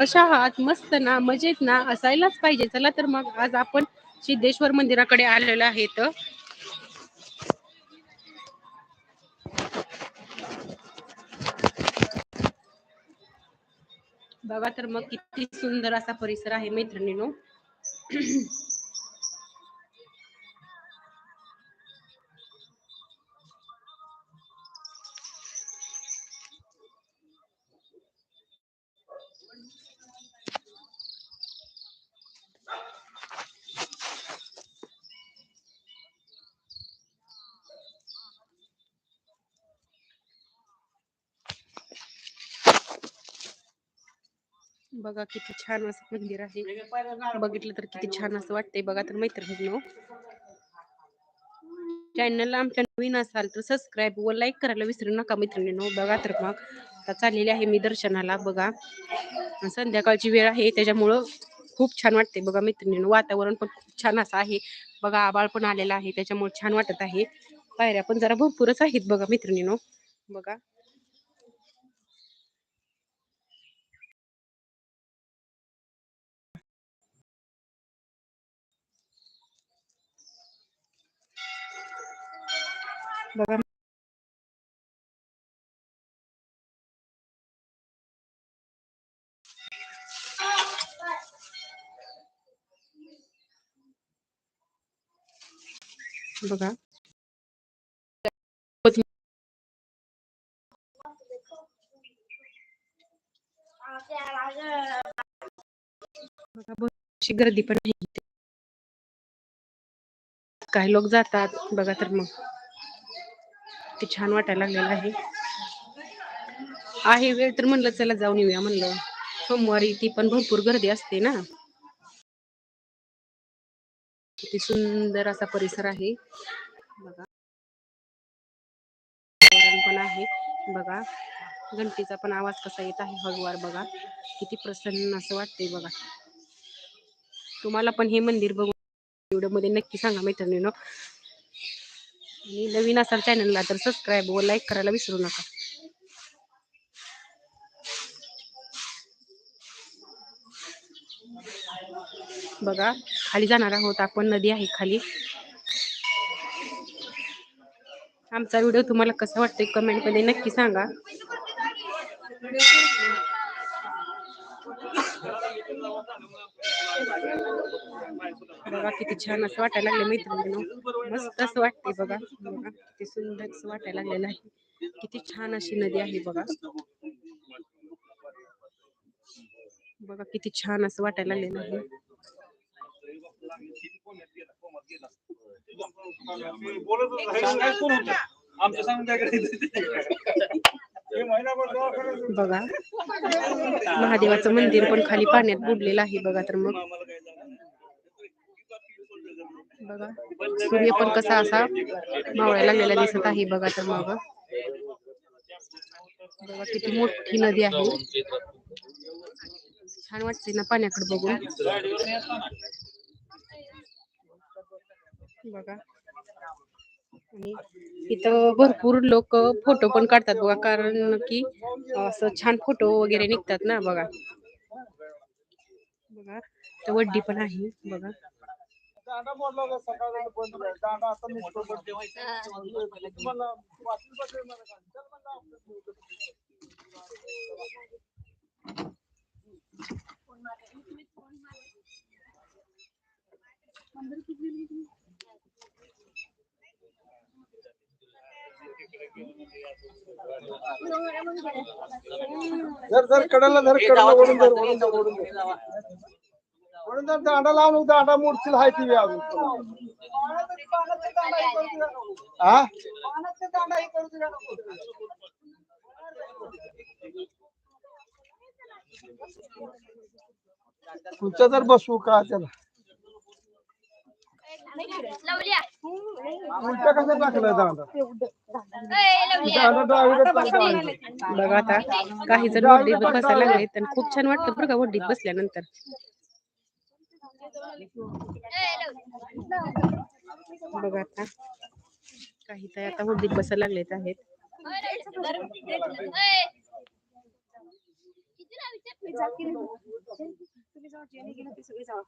कशा आहात? मस्त ना मजेत ना? असायलाच पाहिजे. चला तर मग आज आपण सिद्धेश्वर मंदिराकडे आलेलो आहेत. बघा तर मग किती सुंदर असा परिसर आहे मैत्रिणीनो. बघा किती छान असं मंदिर आहे. बघितलं तर किती छान असं वाटतंय बघा तर मैत्रिणीनो. चॅनलला आमच्या नवीन असाल तर सबस्क्राईब व लाईक करायला विसरू नका मैत्रिणीनो. बघा तर मग आता चाललेली आहे मी दर्शनाला बघा. संध्याकाळची वेळ आहे त्याच्यामुळं खूप छान वाटते बघा मैत्रिणीनो. वातावरण पण खूप छान असं आहे. बघा आबाळ पण आलेला आहे त्याच्यामुळे छान वाटत आहे. पायऱ्या पण जरा भरपूरच आहेत बघा मैत्रिणीनो. बघा. बघा बघा बघा गर्दी पण काही लोक जातात बघा तर मग. ते छान वाटायला लागलेलं आहे. आहे वेळ तर म्हणलं चला जाऊन येऊया म्हणलं. सोमवारी ती पण भरपूर गर्दी असते ना. किती सुंदर असा परिसर आहे. बघा. पण आहे. बघा. घंटीचा पण आवाज कसा येत आहे हळूवार बघा. किती प्रसन्न असं वाटतंय बघा. तुम्हाला पण हे मंदिर बघून व्हिडिओमध्ये नक्की सांगा मैत्रिणीनं. आणि नवीन असाल चॅनलला तर सबस्क्राईब व लाईक करायला विसरू नका. बघा खाली जाणार आहोत आपण नदी आहे खाली. आमचा व्हिडिओ तुम्हाला कसा वाटतोय कमेंटमध्ये नक्की सांगा. बघा किती छान असं वाटायला लागलं मैत्रिणीनं. मस्त असं वाटते बघा. बघा किती सुंदर असं वाटायला लागलेलं आहे. किती छान अशी नदी आहे बघा. बघा किती छान असं वाटायला लागलेलं आहे. बघा महादेवाचं मंदिर पण खाली पाण्यात बुडलेलं आहे बघा तर मग. बघा. सूर्य पण कसा असा मावळायला लागलेला दिसत आहे बघा तर मग. बघा किती मोठी नदी आहे. छान वाटते ना पाण्याकडे बघून. बघा. आणि इथं भरपूर लोक फ़ोटो पण काढतात बघा कारण की असं छान फ़ोटो वगैरे निघतात ना बघा. बघा. तर वड्डी पण आहे बघा. दांडा मोडला होता सकाळी बंद झाला. दांडा आता निघतो पण तुम्हाला वाचून बघेल मला काय. चल म्हणलं आपलं. धर धर कडाला धर कडाला ओढून धर ओढून धर ओढून धर म्हणून धर दांडा लावून दांडा मोडतील हाय ती अजून. हा तुमच्या तर बसू का त्याला? उलटा कसा टाकलाय दांडा? बघा आता काही जण वड्डीत बसायला लागले तर खूप छान वाटतं बरं का वड्डीत बसल्यानंतर. बघा आता. काही तर आता हुंडीत बसायला लागलेत आहेत.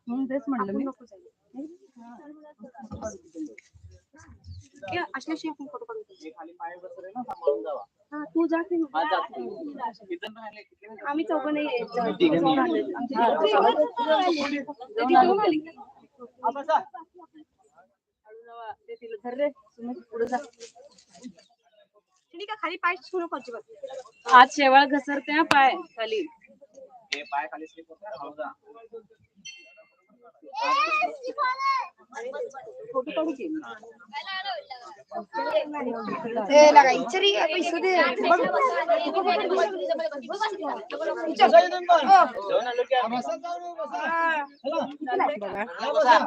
म्हणून तेच म्हणलं मी अशी आपण फोटो काढू आम्ही चौघं नाही. हा, खाली पाय आज शेवाळ घसरते हा पाय खाली. हे पाय खाली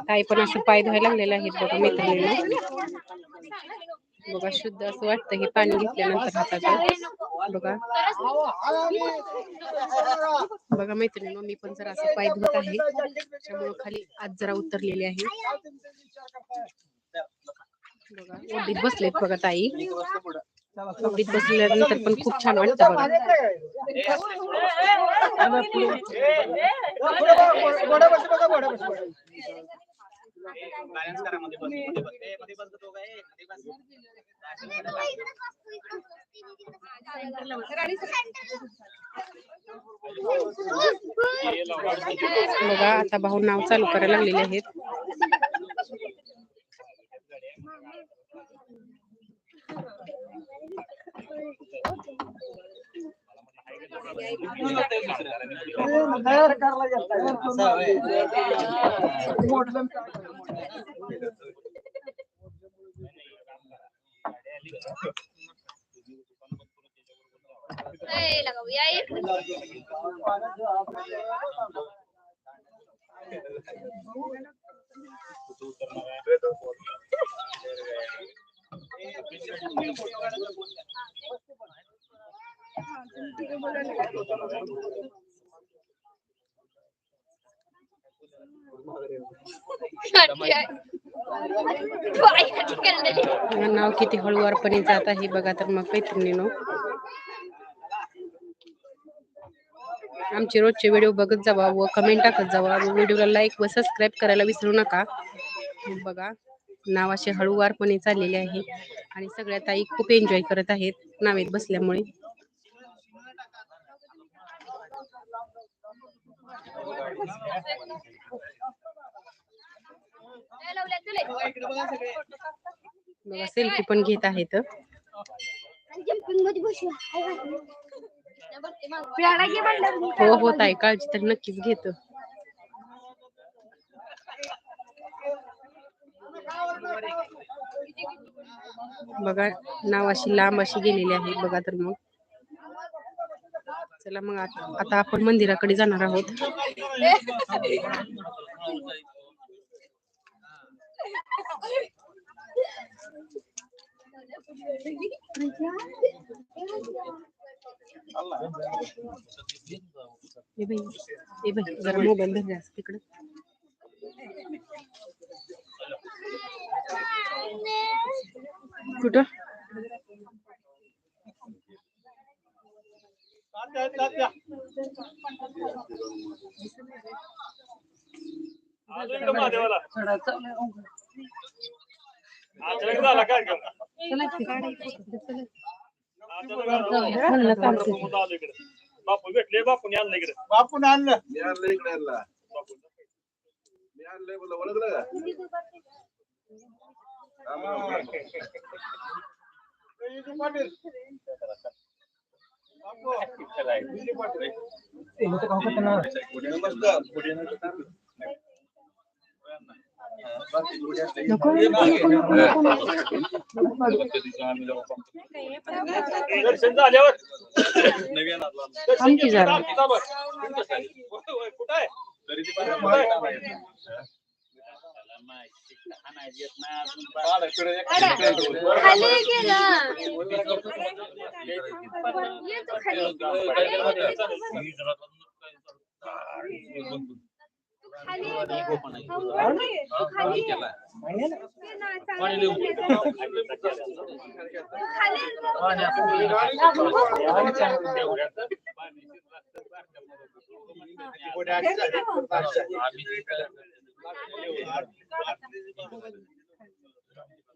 काही पण असं पाय धुवायला लागलेला आहे बघा मित्रांनी बघा शुद्ध असं वाटतं हे पाणी घेतल्यानंतर हाताचं बघा बघा मैत्रिणींनो मी पण जरा असं पाय धुत आहे. त्यामुळं खाली आज जरा उतरलेली आहे. बघा ओढीत बसलेत बघा ताई. ओढीत बसल्यानंतर पण खूप छान वाटतं बघा. Balance करा मध्ये बस, मध्ये बस. मध्ये बस बघा आता भाऊ नाव चालू करायला लागलेले आहेत. असं होय. बघा, नाव किती हळूवारपणे जात आहे बघा तर मग मैत्रिणीनो आमचे रोजचे व्हिडिओ बघत जावा व कमेंट टाकत जावा. व व्हिडिओला लाईक व सबस्क्राईब करायला विसरू नका. बघा नाव असे हळूवारपणे चाललेले आहे. आणि सगळ्या ताई खूप एन्जॉय करत आहेत. नावेत बसल्यामुळे. सेल्फी पण घेत आहेत. हो हो ताई काळजी तर नक्कीच घेतो. बघा नाव अशी लांब अशी गेलेली आहे बघा तर मग. चला मग आता आता आपण मंदिराकडे जाणार आहोत. जरा मोबाईल धर तिकडे कुठं झाला काय बापू भेटले बापूने आणलं इकडे. बापून आणलं. मी आणलं इकडे आणला बापू मी आणलंय बोला ओळखलं? पाटील. नमस्कार पुढे नका. बाकी पुढे असले. दर्शन झाल्यावर नवीन आणला. दर्शन आमची घेतलं जरा. आमची जाबर. होय, होय, कुठं आहे खाली गेला ये तू खाली खाली ये गं. थांब गं. तू खाली ये. ते नाही, चांगलं नाही. तू खाली ये गं.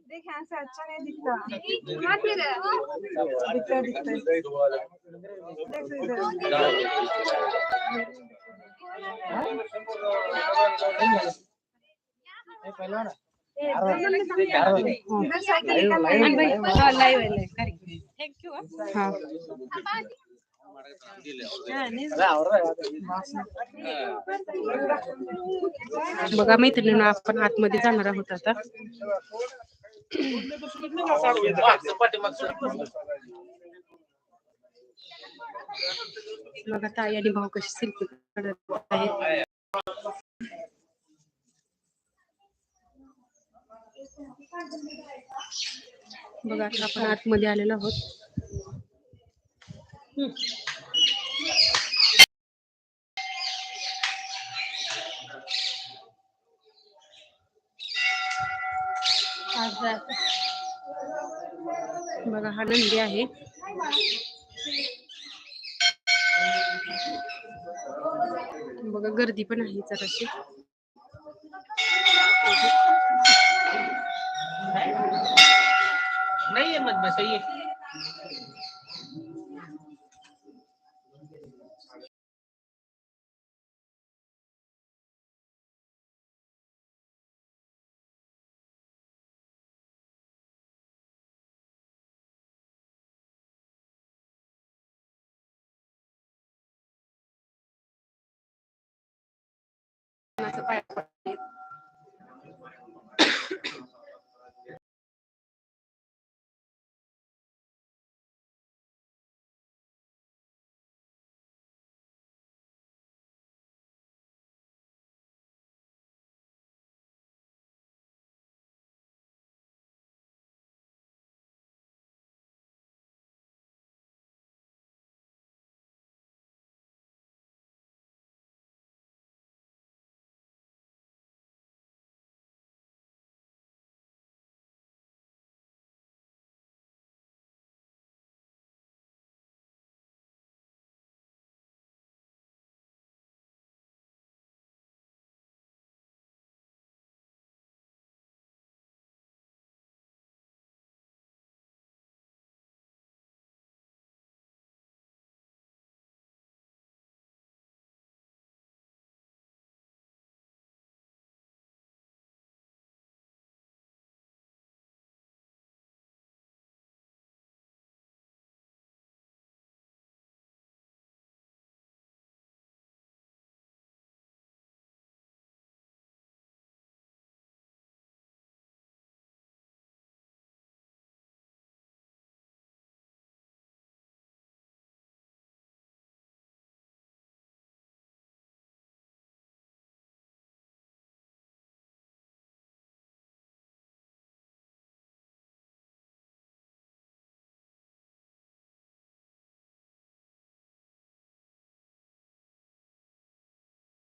देख यहाँ से अच्छा नहीं दिखता हाँ, दिखता देख बघा मैत्रिणींना आपण आतमध्ये जाणार आहोत आता. बघा आई आणि भाऊ कशी सेल्फी काढत आहेत. बघा आता आपण आतमध्ये आलेलो आहोत. बघा हा नंदी आहे. बघा गर्दी पण आहे जराशी. नहीं मधमाशा असं पाय पडते.